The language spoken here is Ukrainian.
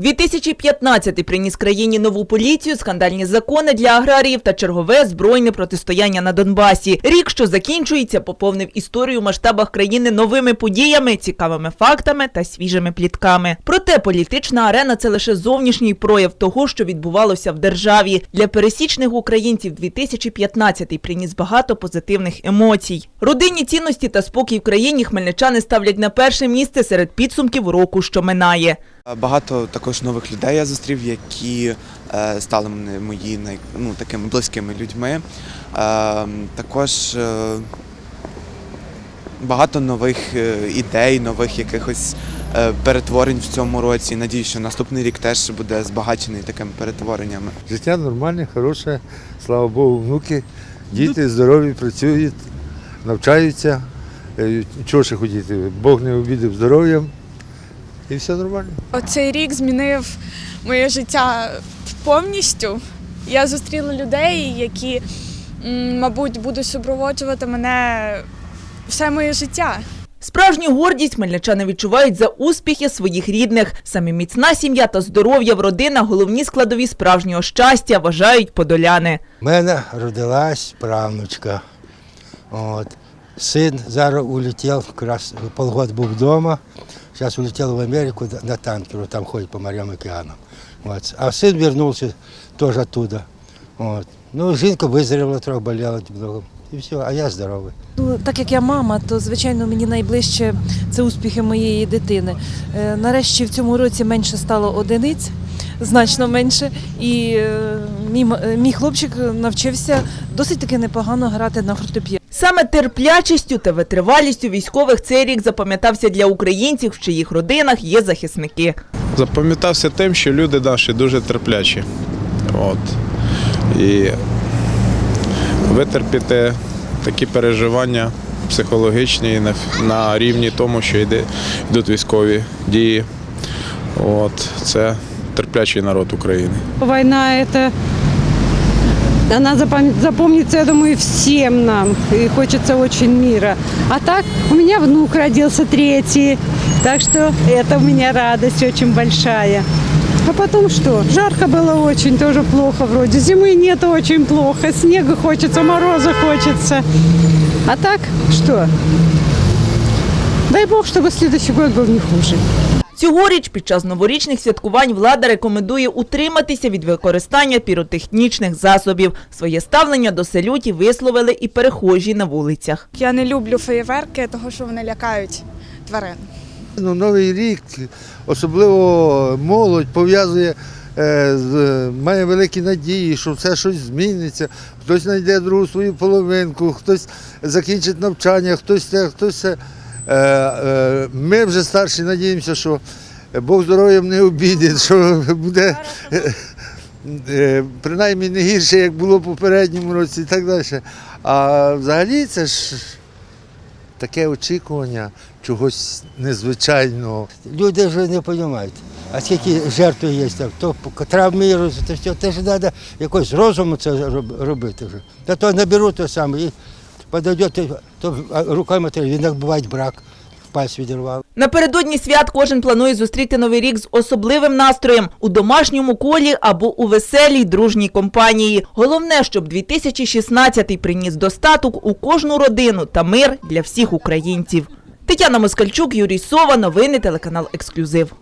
2015 приніс країні нову поліцію, скандальні закони для аграріїв та чергове збройне протистояння на Донбасі. Рік, що закінчується, поповнив історію в масштабах країни новими подіями, цікавими фактами та свіжими плітками. Проте політична арена це лише зовнішній прояв того, що відбувалося в державі. Для пересічних українців 2015 приніс багато позитивних емоцій. Родинні цінності та спокій в країні хмельничани ставлять на перше місце серед підсумків року, що минає. Багато також нових людей я зустрів, які е, стали мої ну, такими близькими людьми. Е, також е, багато нових е, ідей, нових якихось е, перетворень в цьому році. Надію, що наступний рік теж буде збагачений такими перетвореннями. Життя нормальне, хороше, слава Богу, внуки, діти здорові, працюють, навчаються. Е, Чого ще хотіти? Бог не обідав здоров'ям і все нормально. Оцей рік змінив моє життя повністю. Я зустріла людей, які, мабуть, будуть супроводжувати мене все моє життя. Справжню гордість хмельничани відчувають за успіхи своїх рідних. Саме міцна сім'я та здоров'я в родинах – головні складові справжнього щастя, вважають подоляни. У мене родилась правнучка. От. Син зараз улетів, якраз полгода був вдома. Зараз улетел в Америку на танкеру, там ходит по морям и океанам. Вот. А син вернувся теж оттуда. Вот. Ну, жінка вызрела, трохи болела немного. І все, а я здоровий. Ну, так як я мама, то звичайно мені найближче це успіхи моєї дитини. Е, нарешті в цьому році менше стало одиниць, значно менше. І е, мій, е, мій хлопчик навчився досить таки непогано грати на фортепіано. Саме терплячістю та витривалістю військових цей рік запам'ятався для українців, в чиїх родинах є захисники. запам'ятався тим, що люди наші дуже терплячі. От. І витерпіти такі переживання психологічні на, на рівні тому, що йде, йдуть військові дії. От. Це терплячий народ України. Война это она запомнится, я думаю, всем нам. И хочется очень мира. А так, у меня внук родился третий. Так что это у меня радость очень большая. А потом что? Жарко было очень, тоже плохо вроде. Зимы нет, очень плохо. Снега хочется, мороза хочется. А так, что? Дай бог, чтобы следующий год был не хуже. Цьогоріч під час новорічних святкувань влада рекомендує утриматися від використання піротехнічних засобів. Своє ставлення до салютів висловили і перехожі на вулицях. Я не люблю феєверки, тому що вони лякають тварин. Ну, Новий рік, особливо молодь пов'язує, е, має великі надії, що все щось зміниться, хтось знайде другу свою половинку, хтось закінчить навчання, хтось це, хтось це. Е, е, Ми вже старші надіємося, що Бог здоров'ям не обідить, що буде принаймні не гірше, як було в попередньому році і так далі. А взагалі це ж таке очікування чогось незвичайного. Люди вже не розуміють. А скільки жертв є там, то травміруються, то все, теж треба якось розуму це робити вже. Та то наберу те саме і подойде, то, руками він буває брак, пальць відірвав. Напередодні свят кожен планує зустріти новий рік з особливим настроєм у домашньому колі або у веселій дружній компанії. Головне, щоб 2016 приніс достаток у кожну родину та мир для всіх українців. Тетяна Москальчук, Юрій Сова, новини телеканал Ексклюзив.